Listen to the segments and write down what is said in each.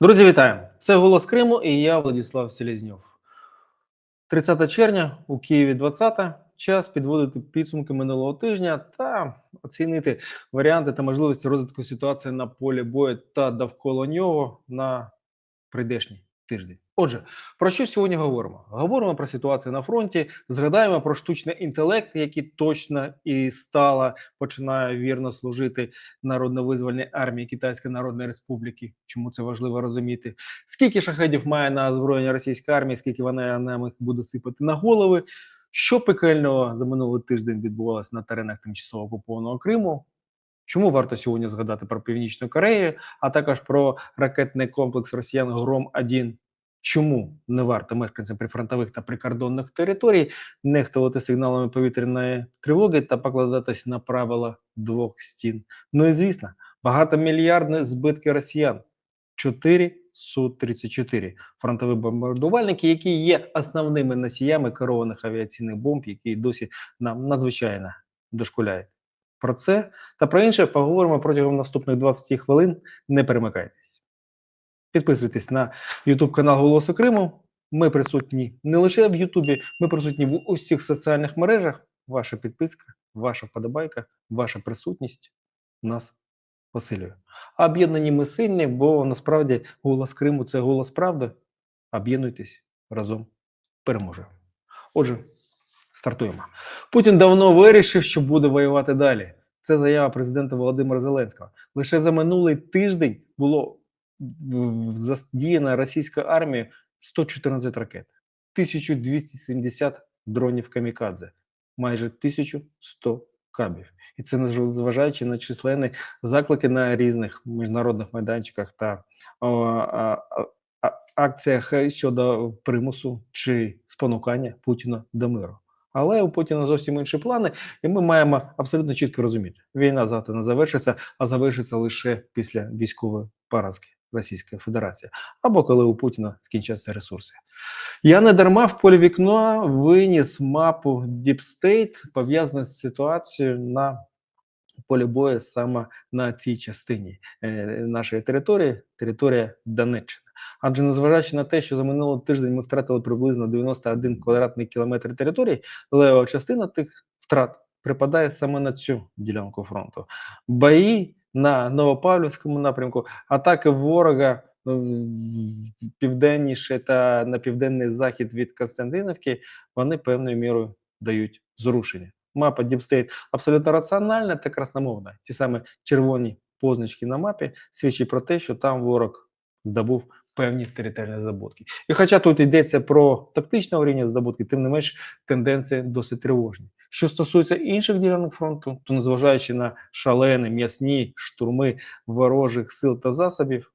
Друзі, вітаю! Це голос Криму і я Владислав Селезньов. 30 червня у Києві 20 час підводити підсумки минулого тижня та оцінити варіанти та можливості розвитку ситуації на полі бою та довкола нього на прийдешній тиждень. Отже, про що сьогодні говоримо? Говоримо про ситуацію на фронті, згадаємо про штучний інтелект, який точно і стало починає вірно служити народно-визвольній армії Китайської Народної Республіки. Чому це важливо розуміти? Скільки шахедів має на озброєння російської армії, скільки вона нам їх буде сипати на голови? Що пекельного за минулий тиждень відбувалося на теренах тимчасово окупованого Криму? Чому варто сьогодні згадати про Північну Корею, а також про ракетний комплекс Росіян Гром 1 Чому не варто мешканцям прифронтових та прикордонних територій нехтувати сигналами повітряної тривоги та покладатись на правила двох стін? Ну і звісно, багатомільярдні збитки росіян. 4 Су-34 фронтові бомбардувальники, які є основними носіями керованих авіаційних бомб, які досі нам надзвичайно дошкуляють. Про це та про інше поговоримо протягом наступних 20 хвилин. Не перемикайтесь. Підписуйтесь на YouTube канал Голосу Криму. Ми присутні не лише в Ютубі, ми присутні в усіх соціальних мережах. Ваша підписка, ваша вподобайка, ваша присутність нас посилює. А об'єднані ми сильні, бо насправді голос Криму це голос правди. Об'єднуйтесь разом переможемо. Отже, стартуємо. Путін давно вирішив, що буде воювати далі. Це заява президента Володимира Зеленського. Лише за минулий тиждень було задіяна російська армія 114 ракет, 1270 дронів камікадзе, майже 1100 кабів. І це незважаючи на численні заклики на різних міжнародних майданчиках та о, а, а, акціях щодо примусу чи спонукання Путіна до миру. Але у Путіна зовсім інші плани, і ми маємо абсолютно чітко розуміти: війна завтра не завершиться, а завершиться лише після військової поразки Російської Федерації, або коли у Путіна скінчаться ресурси. Я не дарма в полі вікна виніс мапу State, пов'язану з ситуацією на полі бою саме на цій частині е, нашої території, територія Донеччини. Адже незважаючи на те, що за минулий тиждень ми втратили приблизно 91 квадратний кілометр території, лева частина тих втрат припадає саме на цю ділянку фронту. Бої на Новопавлівському напрямку, атаки ворога південніше та на південний захід від Константинівки, вони певною мірою дають зрушення. Мапа Діпстейт абсолютно раціональна та красномовна. Ті саме червоні позначки на мапі свідчать про те, що там ворог здобув певні територіальні здобутки. І хоча тут йдеться про тактичного рівня здобутки, тим не менш тенденції досить тривожні. Що стосується інших ділянок фронту, то незважаючи на шалені м'ясні штурми ворожих сил та засобів,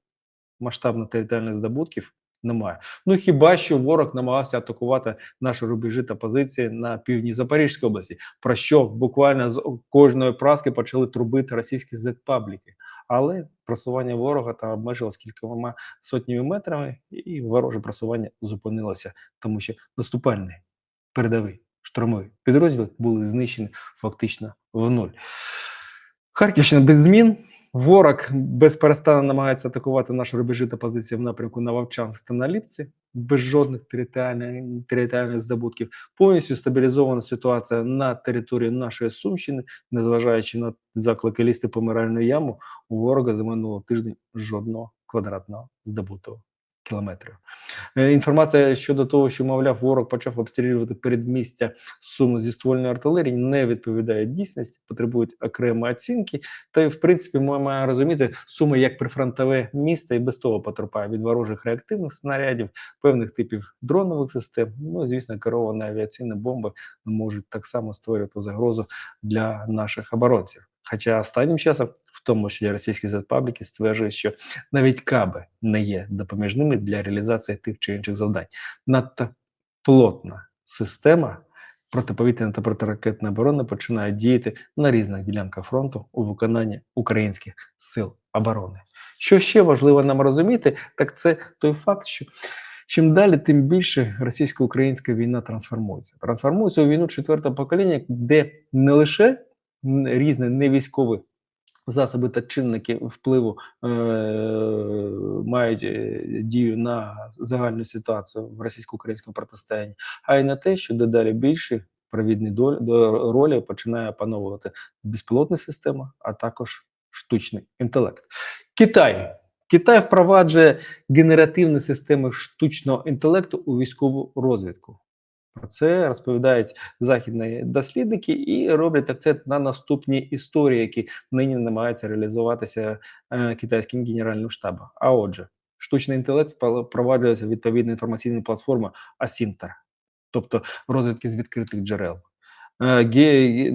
масштабно територіальних здобутків немає. Ну хіба що ворог намагався атакувати наші рубежі та позиції на півдні Запорізької області, про що буквально з кожної праски почали трубити російські зетпабліки. Але просування ворога там обмежилось кількома сотнями метрами, і вороже просування зупинилося, тому що наступальний передовий штурмові підрозділи були знищені фактично в нуль. Харківщина без змін. Ворог безперестанно намагається атакувати наші рубежі та позиції в напрямку на Вовчанськ та на Ліпці, без жодних територіальних, територіальних здобутків. Повністю стабілізована ситуація на території нашої Сумщини, незважаючи на заклики лізти помиральну яму, у ворога за минулого тиждень жодного квадратного здобутого кілометрів. Е, інформація щодо того, що мовляв, ворог почав обстрілювати передмістя Суми зі ствольної артилерії, не відповідає дійсності, потребують окремої оцінки. Та й в принципі, ми маємо розуміти, суми як прифронтове місто і без того потерпає від ворожих реактивних снарядів, певних типів дронових систем. Ну звісно, керовані авіаційні бомби можуть так само створювати загрозу для наших оборонців. Хоча останнім часом, в тому числі російські зетпабліки, стверджують, що навіть каби не є допоміжними для реалізації тих чи інших завдань. Надто плотна система протиповітряної та протиракетної оборони починає діяти на різних ділянках фронту у виконанні українських сил оборони. Що ще важливо нам розуміти, так це той факт, що чим далі, тим більше російсько-українська війна трансформується. Трансформується у війну четвертого покоління, де не лише різні невійськові засоби та чинники впливу е, мають е, дію на загальну ситуацію в російсько-українському протистоянні, а й на те, що дедалі більше провідні ролі починає опановувати безпілотна система, а також штучний інтелект. Китай. Китай впроваджує генеративні системи штучного інтелекту у військову розвідку. Про це розповідають західні дослідники і роблять акцент на наступні історії, які нині намагаються реалізуватися е, китайським генеральним штабом. А отже, штучний інтелект впро- впроваджується відповідна інформаційна платформа Асінтер, тобто розвідки з відкритих джерел. Е, ге-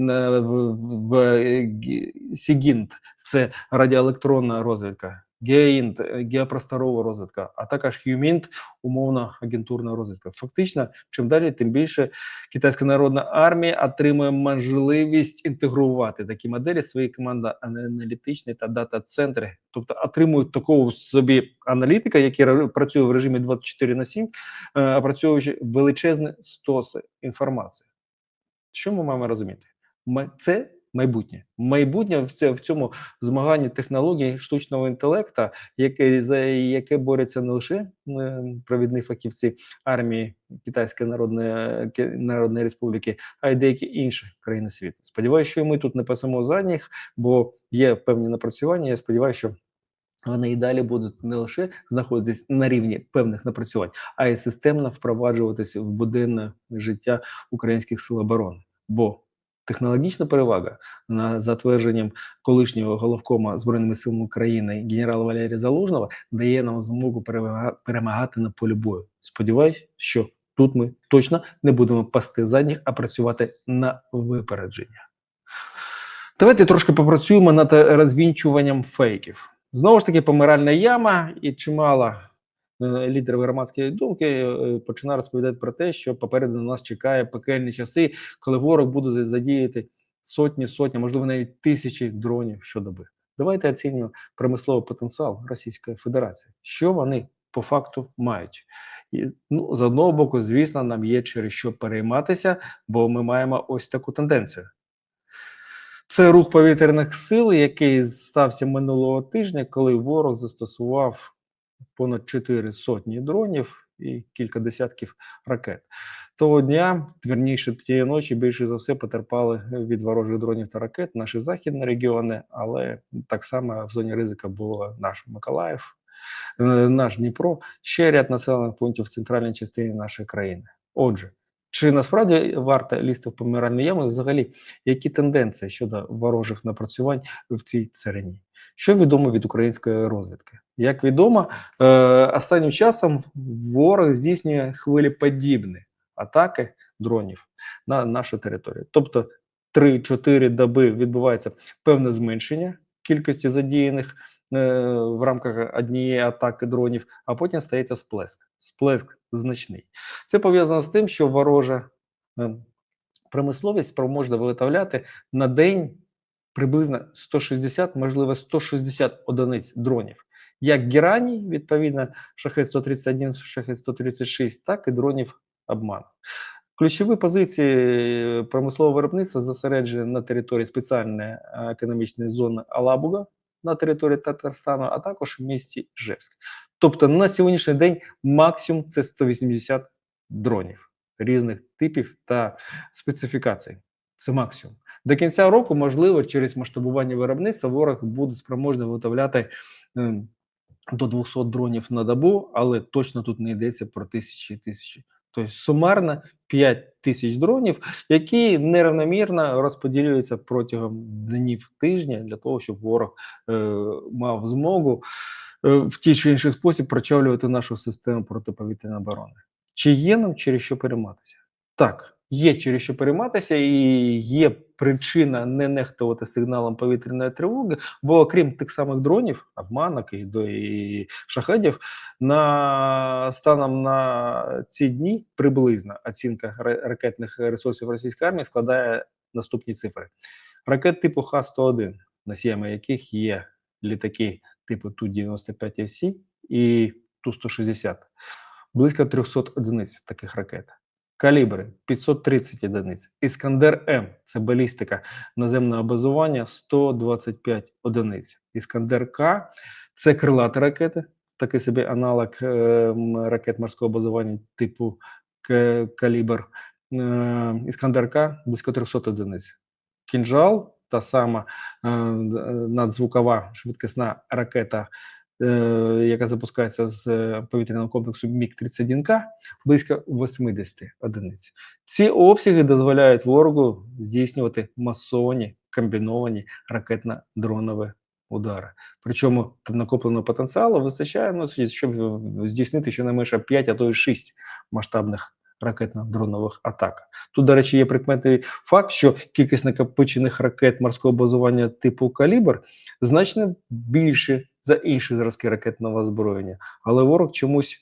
Сігінт це радіоелектронна розвідка. Геїнт, е, геопросторова розвідка, а також Хюмінт, умовна агентурна розвідка. Фактично, чим далі, тим більше китайська народна армія отримує можливість інтегрувати такі моделі свої команди аналітичні та дата-центри, тобто отримують такого собі аналітика, який працює в режимі 24 на 7, е, опрацьовуючи величезні стоси інформації. Що ми маємо розуміти? Ма- Це майбутнє. Майбутнє в, це, в цьому змаганні технологій штучного інтелекту, яке, за яке борються не лише е, провідні фахівці армії Китайської Народної, Народної Республіки, а й деякі інші країни світу. Сподіваюся, що і ми тут не пасемо задніх, бо є певні напрацювання. Я сподіваюся, що вони і далі будуть не лише знаходитись на рівні певних напрацювань, а й системно впроваджуватися в буденне життя українських сил оборони. Бо технологічна перевага на затвердженням колишнього головкома збройними силами України генерала Валерія Залужного дає нам змогу перемагати на полі бою. Сподіваюсь, що тут ми точно не будемо пасти задніх, а працювати на випередження. Давайте трошки попрацюємо над розвінчуванням фейків. Знову ж таки, помиральна яма і чимало лідерів громадської думки е, починає розповідати про те, що попереду нас чекає пекельні часи, коли ворог буде задіяти сотні, сотні, можливо, навіть тисячі дронів щодоби. Давайте оцінюємо промисловий потенціал Російської Федерації. Що вони по факту мають? І, ну, з одного боку, звісно, нам є через що перейматися, бо ми маємо ось таку тенденцію. Це рух повітряних сил, який стався минулого тижня, коли ворог застосував понад 4 сотні дронів і кілька десятків ракет. Того дня, вірніше тієї ночі, більше за все потерпали від ворожих дронів та ракет наші західні регіони, але так само в зоні ризика було наш Миколаїв, е, наш Дніпро, ще ряд населених пунктів в центральній частині нашої країни. Отже, чи насправді варто лізти в помиральну яму? І Взагалі, які тенденції щодо ворожих напрацювань в цій царині? Що відомо від української розвідки? Як відомо, е, останнім часом ворог здійснює хвилеподібні атаки дронів на нашу територію. Тобто 3-4 доби відбувається певне зменшення кількості задіяних е, в рамках однієї атаки дронів, а потім стається сплеск. Сплеск значний. Це пов'язано з тим, що ворожа е, промисловість спроможна виготовляти на день приблизно 160, можливо, 160 одиниць дронів. Як гераній, відповідно, шахет 131, шахет 136, так і дронів обман. Ключові позиції промислового виробництва зосереджені на території спеціальної е, економічної зони Алабуга на території Татарстану, а також в місті Ижевськ. Тобто на сьогоднішній день максимум це 180 дронів різних типів та специфікацій. Це максимум. До кінця року, можливо, через масштабування виробництва ворог буде спроможний виготовляти е, до 200 дронів на добу, але точно тут не йдеться про тисячі і тисячі. Тобто сумарно 5 тисяч дронів, які нерівномірно розподілюються протягом днів тижня для того, щоб ворог е, мав змогу е, в ті чи інший спосіб прочавлювати нашу систему протиповітряної оборони. Чи є нам через що перейматися? Так, є через що перейматися, і є причина не нехтувати сигналом повітряної тривоги, бо окрім тих самих дронів, обманок і до і шахедів, на станом на ці дні приблизна оцінка ракетних ресурсів російської армії складає наступні цифри: ракет типу Х-101, носіями яких є літаки типу Ту-95 FC і Ту-160, близько 300 одиниць таких ракет. Калібри 530 одиниць. Іскандер М це балістика наземного базування 125 одиниць. Іскандер К це крилаті ракети, такий собі аналог е, ракет морського базування типу К- Калібр. Е, Іскандер К близько 300 одиниць. Кінжал та сама е, надзвукова швидкісна ракета, е, яка запускається з е, повітряного комплексу Міг-31К, близько 80 одиниць. Ці обсяги дозволяють ворогу здійснювати масовані комбіновані ракетно-дронові удари. Причому накопленого потенціалу вистачає, щоб здійснити щонайменше 5, а то й 6 масштабних ракетно-дронових атак. Тут, до речі, є прикметний факт, що кількість накопичених ракет морського базування типу калібр значно більше за інші зразки ракетного озброєння. Але ворог чомусь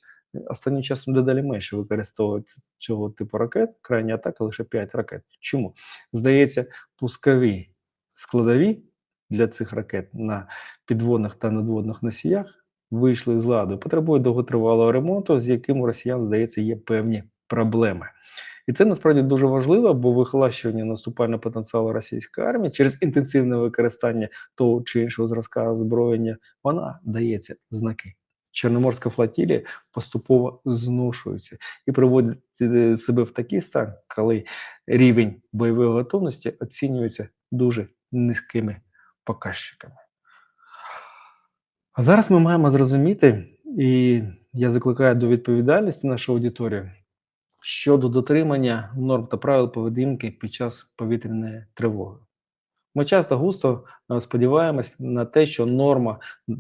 останнім часом дедалі менше використовує ц- цього типу ракет. Крайня атака лише 5 ракет. Чому? Здається, пускові складові для цих ракет на підводних та надводних носіях вийшли з ладу, потребують довготривалого ремонту, з яким у росіян, здається, є певні проблеми. І це насправді дуже важливо, бо вихолащування наступального потенціалу російської армії через інтенсивне використання того чи іншого зразка озброєння, вона дається в знаки. Чорноморська флотілія поступово зношується і приводить е, себе в такий стан, коли рівень бойової готовності оцінюється дуже низькими показчиками. А зараз ми маємо зрозуміти, і я закликаю до відповідальності нашу аудиторію щодо дотримання норм та правил поведінки під час повітряної тривоги. Ми часто густо е, сподіваємось на те, що норма е,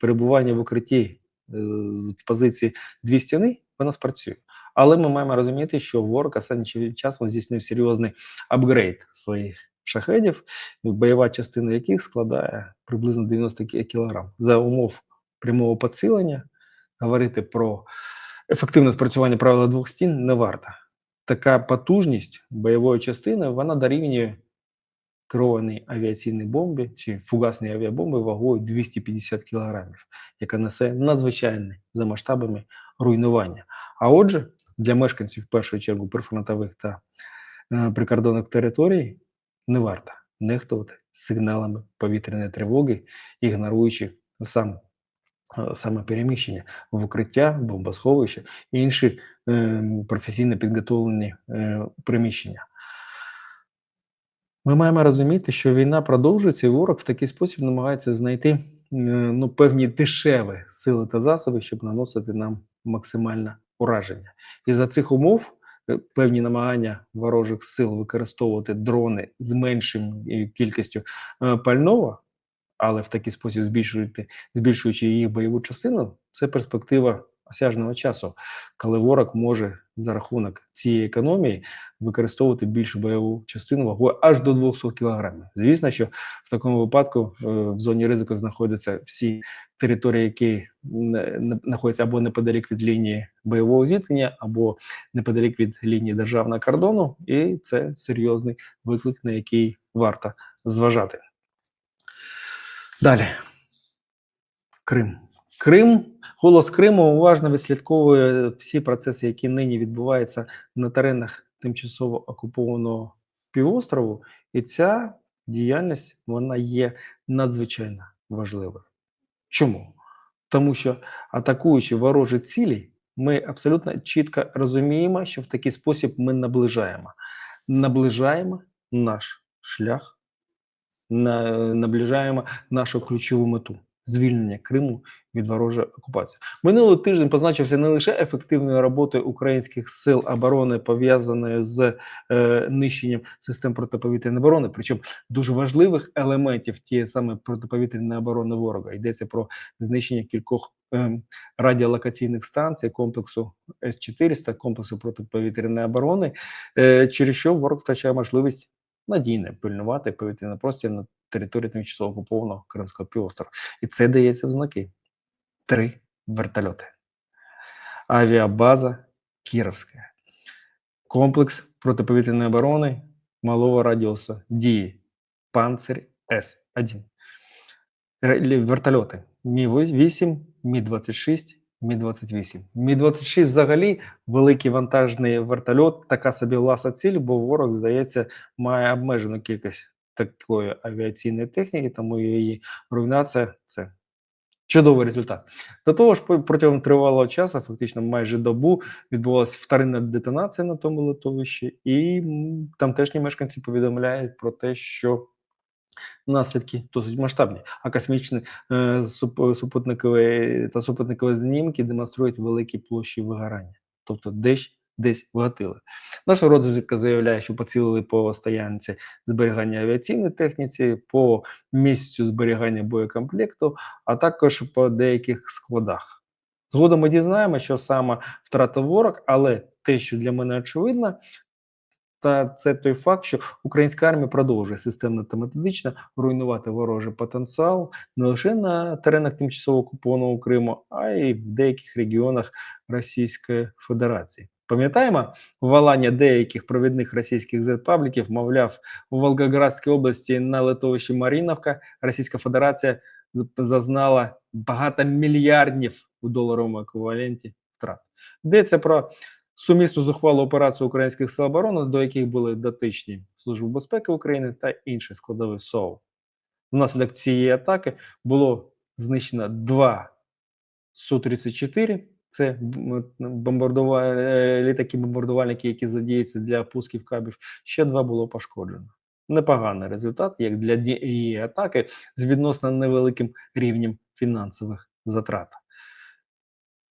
перебування в укритті е, в позиції дві стіни вона спрацює. Але ми маємо розуміти, що ворог останнім чи- часом здійснив серйозний апгрейд своїх шахедів, бойова частина яких складає приблизно 90 кі- кілограм. За умов прямого поцілення говорити про ефективне спрацювання правила двох стін не варто. Така потужність бойової частини вона дорівнює керованій авіаційній бомбі чи фугасній авіабомбі вагою 250 кілограмів, яка несе надзвичайне за масштабами руйнування. А отже, для мешканців в першу чергу прифронтових та е, прикордонних територій не варто нехтувати сигналами повітряної тривоги, ігноруючи сам саме переміщення в укриття, бомбосховища і інші професійно підготовлені е, приміщення. Ми маємо розуміти, що війна продовжується, і ворог в такий спосіб намагається знайти е, ну, певні дешеві сили та засоби, щоб наносити нам максимальне ураження. І за цих умов певні намагання ворожих сил використовувати дрони з меншим е, кількістю е, пального, але в такий спосіб збільшуючи, збільшуючи їх бойову частину, це перспектива осяжного часу, коли ворог може за рахунок цієї економії використовувати більшу бойову частину вагою аж до 200 кг. Звісно, що в такому випадку е, в зоні ризику знаходяться всі території, які знаходяться або неподалік від лінії бойового зіткнення, або неподалік від лінії державного кордону, і це серйозний виклик, на який варто зважати. Далі. Крим. Крим, голос Криму уважно відслідковує всі процеси, які нині відбуваються на теренах тимчасово окупованого півострову, і ця діяльність вона є надзвичайно важливою. Чому? Тому що атакуючи ворожі цілі, ми абсолютно чітко розуміємо, що в такий спосіб ми наближаємо. Наближаємо наш шлях, наближаємо нашу ключову мету звільнення Криму від ворожої окупації. Минулий тиждень позначився не лише ефективною роботою українських сил оборони, пов'язаною з е, нищенням систем протиповітряної оборони, причому дуже важливих елементів тієї саме протиповітряної оборони ворога. Йдеться про знищення кількох е, радіолокаційних станцій комплексу С-400, комплексу протиповітряної оборони, е, через що ворог втрачає можливість надійно пильнувати повітряний простір на території тимчасово окупованого Кримського півострова. І це дається в знаки. Три вертольоти. Авіабаза Кіровська. Комплекс протиповітряної оборони малого радіуса дії. Панцир С-1. Вертольоти Мі-8, Мі-26, Мі-28. Мі-26 взагалі великий вантажний вертольот, така собі власна ціль, бо ворог, здається, має обмежену кількість такої авіаційної техніки, тому її руйнація це чудовий результат. До того ж, протягом тривалого часу, фактично майже добу, відбувалася вторинна детонація на тому литовищі, і тамтешні мешканці повідомляють про те, що наслідки досить масштабні. А космічні е, суп- супутникові та супутникові знімки демонструють великі площі вигорання, тобто десь десь вгатили. Наша розвідка заявляє, що поцілили по стоянці зберігання авіаційної техніці, по місцю зберігання боєкомплекту, а також по деяких складах. Згодом ми дізнаємося, що саме втратив ворог, але те, що для мене очевидно, та це той факт, що українська армія продовжує системно та методично руйнувати ворожий потенціал не лише на теренах тимчасово окупованого Криму, а й в деяких регіонах Російської Федерації. Пам'ятаємо валання деяких провідних російських зет-пабліків, мовляв, у Волгоградській області на литовищі Маріновка Російська Федерація зазнала багатомільярдів у доларовому еквіваленті втрат. Йдеться про сумісну зухвалу операцію українських сил оборони, до яких були дотичні Служба безпеки України та інші складові СОУ. Внаслідок цієї атаки було знищено два Су-34, це бомбардува... е, літаки-бомбардувальники, які задіються для пусків кабів. Ще два було пошкоджено. Непоганий результат, як для її атаки з відносно невеликим рівнем фінансових затрат.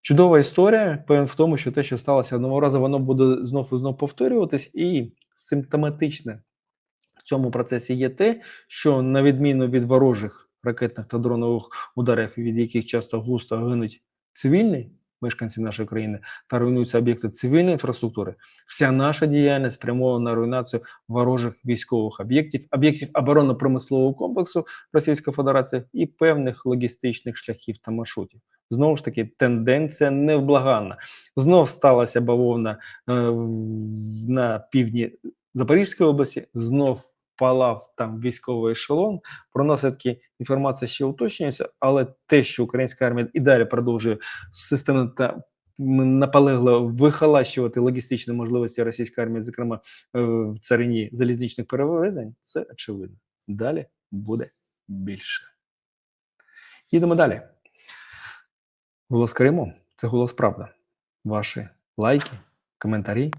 Чудова історія. Певен в тому, що те, що сталося одного разу, воно буде знов і знов повторюватись, і симптоматичне в цьому процесі є те, що на відміну від ворожих ракетних та дронових ударів, від яких часто густо гинуть цивільні мешканці нашої країни та руйнуються об'єкти цивільної інфраструктури, вся наша діяльність спрямована на руйнацію ворожих військових об'єктів, об'єктів оборонно-промислового комплексу Російської Федерації і певних логістичних шляхів та маршрутів. Знову ж таки, тенденція невблаганна. Знов сталася бавовна е, на півдні Запорізької області, знов палав там військовий ешелон. Про наслідки інформація ще уточнюється, але те, що українська армія і далі продовжує системно та м, наполегливо вихолащувати логістичні можливості російської армії, зокрема е, в царині залізничних перевезень, це очевидно. Далі буде більше. Їдемо далі. Голос Криму це голос правда. Ваші лайки, коментарі,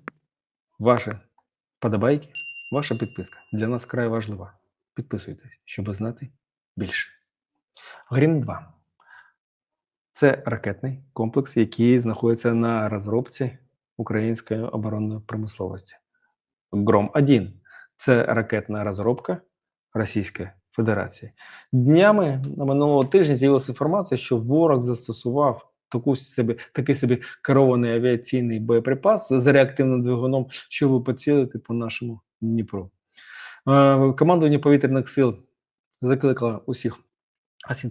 ваші подобайки, ваша підписка для нас вкрай важлива. Підписуйтесь, щоб знати більше. Грім 2 це ракетний комплекс, який знаходиться на розробці української оборонної промисловості. Гром 1 це ракетна розробка Російської Федерації. Днями на минулого тижня з'явилася інформація, що ворог застосував таку собі, такий собі керований авіаційний боєприпас з реактивним двигуном, щоб поцілити по нашому Дніпру. Е, Командування повітряних сил закликало усіх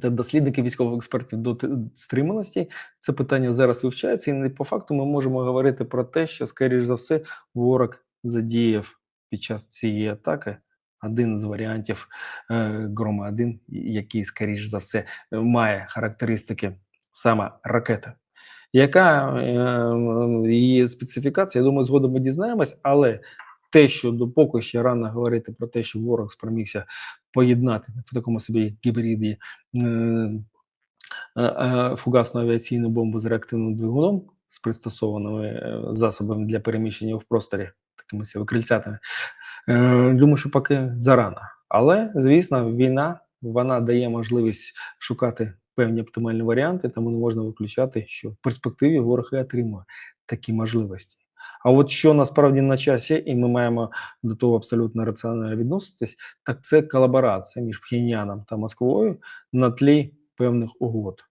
дослідників, військових експертів до стриманості. Це питання зараз вивчається, і по факту ми можемо говорити про те, що, скоріш за все, ворог задіяв під час цієї атаки один з варіантів е, Грома 1, який, скоріш за все, має характеристики саме ракети. Яка е, її специфікація? Я думаю, згодом ми дізнаємось, але те, що до поки ще рано говорити про те, що ворог спромігся поєднати в такому собі гібриді е, е, е, фугасну авіаційну бомбу з реактивним двигуном з пристосованими е, засобами для переміщення в просторі, такими себе крильцятами. Е, думаю, що поки зарано. Але, звісно, війна вона дає можливість шукати певні оптимальні варіанти, тому не можна виключати, що в перспективі ворог і отримує такі можливості. А от що насправді на часі, і ми маємо до того абсолютно раціонально відноситись, так це колаборація між Пхеньяном та Москвою на тлі певних угод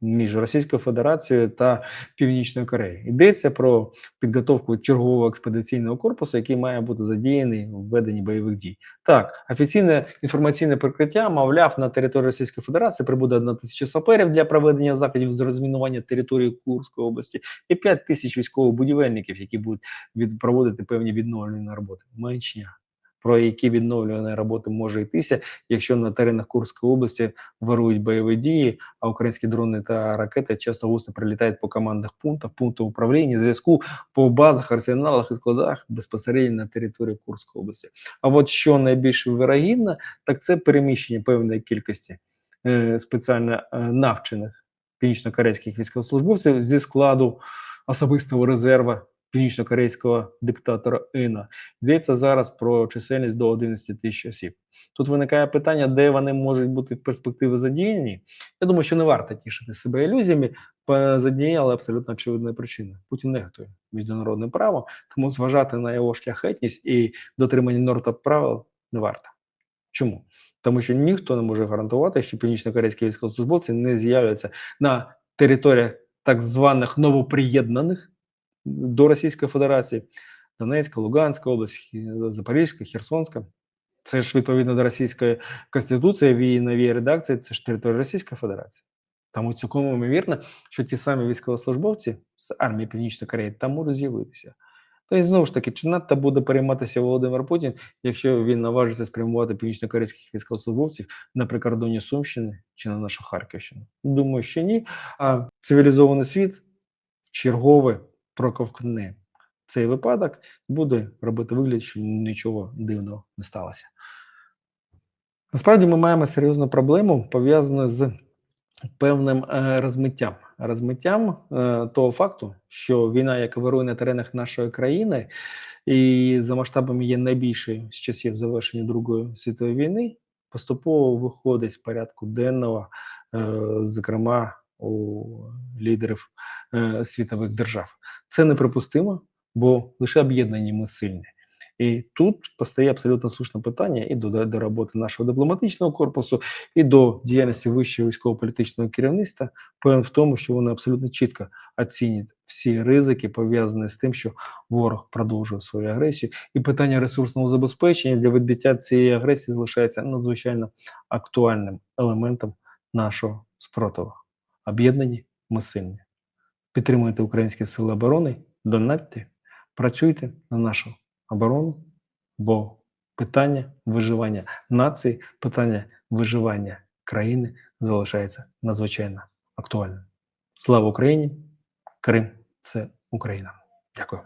між Російською Федерацією та Північною Кореєю. Йдеться про підготовку чергового експедиційного корпусу, який має бути задіяний в веденні бойових дій. Так, офіційне інформаційне прикриття, мовляв, на території Російської Федерації прибуде одна тисяча саперів для проведення заходів з розмінування території Курської області і 5 тисяч військових будівельників, які будуть від, проводити певні відновлені роботи. Маячня. Про які відновлювані роботи може йтися, якщо на теренах Курської області вирують бойові дії, а українські дрони та ракети часто густо прилітають по командних пунктах, пунктах управління, зв'язку по базах, арсеналах і складах безпосередньо на території Курської області. А от що найбільш вирогідно, так це переміщення певної кількості е, спеціально е, навчених північно-корейських військовослужбовців зі складу особистого резерву північно-корейського диктатора Іна. Йдеться зараз про чисельність до 11 тисяч осіб. Тут виникає питання, де вони можуть бути в перспективі задіяні. Я думаю, що не варто тішити себе ілюзіями. По задіяні, але абсолютно очевидна причина. Путін нехтує міжнародне право, тому зважати на його шляхетність і дотримання норм та правил не варто. Чому? Тому що ніхто не може гарантувати, що північно-корейські військовослужбовці не з'являться на територіях так званих новоприєднаних до Російської Федерації Донецька, Луганська область, Запорізька, Херсонська. Це ж відповідно до Російської Конституції в її новій редакції, це ж територія Російської Федерації. Тому цілком ймовірно, що ті самі військовослужбовці з армії Північної Кореї там можуть з'явитися. Та й знову ж таки, чи надто буде перейматися Володимир Путін, якщо він наважиться спрямувати північно-корейських військовослужбовців на прикордонні Сумщини чи на нашу Харківщину? Думаю, що ні. А цивілізований світ чергове проковкне цей випадок, буде робити вигляд, що нічого дивного не сталося. Насправді ми маємо серйозну проблему пов'язану з певним е, розмиттям. Розмиттям е, того факту, що війна, яка вирує на теренах нашої країни, і за масштабами є найбільшою з часів завершення Другої світової війни, поступово виходить з порядку денного, е, зокрема у лідерів е, світових держав. Це неприпустимо, бо лише об'єднані ми сильні. І тут постає абсолютно слушне питання і до, до роботи нашого дипломатичного корпусу, і до діяльності вищого військово-політичного керівництва. Певен в тому, що вони абсолютно чітко оцінять всі ризики, пов'язані з тим, що ворог продовжує свою агресію, і питання ресурсного забезпечення для відбиття цієї агресії залишається надзвичайно актуальним елементом нашого спротиву. Об'єднані ми сильні. Підтримуйте українські сили оборони, донатьте, працюйте на нашу оборону, бо питання виживання нації, питання виживання країни залишається надзвичайно актуальним. Слава Україні! Крим це Україна. Дякую.